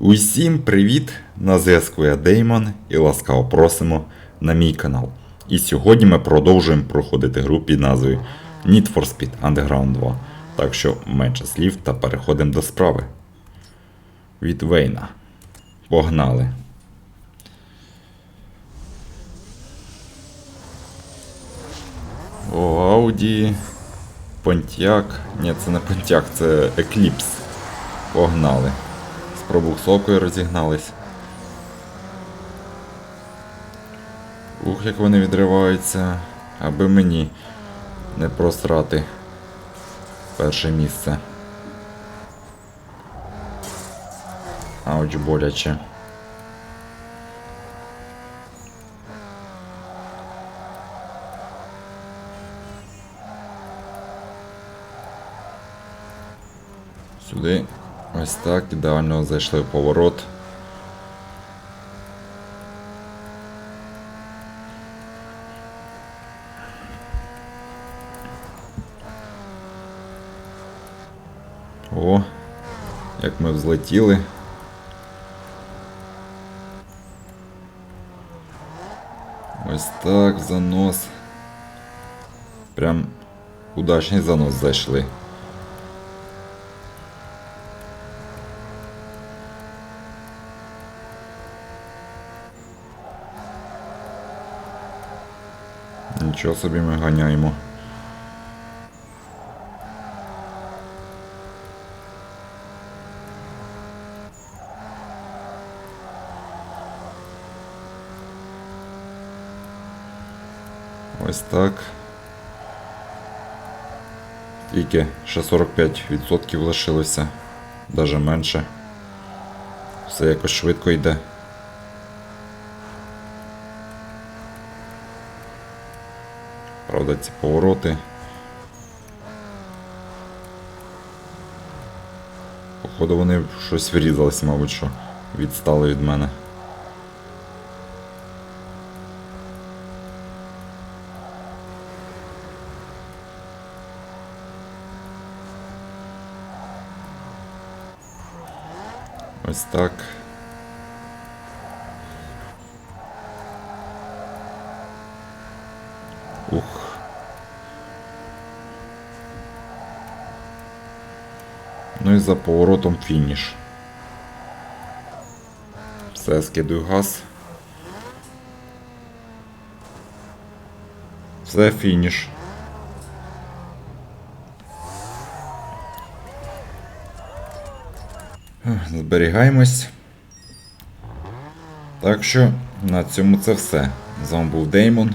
Усім привіт! На зв'язку я Деймон і ласкаво просимо на мій канал. І сьогодні ми продовжуємо проходити гру під назвою Need for Speed Underground 2. Так що менше слів та переходимо до справи. Від Вейна. Погнали. О, Ауді. Понтяк. Ні, це не Понтяк, це Екліпс. Погнали. З пробуксовкою розігнались. Ух, як вони відриваються, аби мені не просрати перше місце. Ауч боляче. Сюди ось так ідеально зайшли в поворот. О, як ми взлетіли. Ось так, занос. Прям удачний занос зайшли. Нічого собі ми ганяємо. Ось так. Тільки ще 45% лишилося, навіть менше. Все якось швидко йде. Правда, ці повороти. Походу вони щось врізались, мабуть, що відстали від мене. Ось так. Ух. Ну і за поворотом фініш. Все, скидую газ. Все, фініш. Зберігаємось. Так що на цьому це все. З вами був Деймон.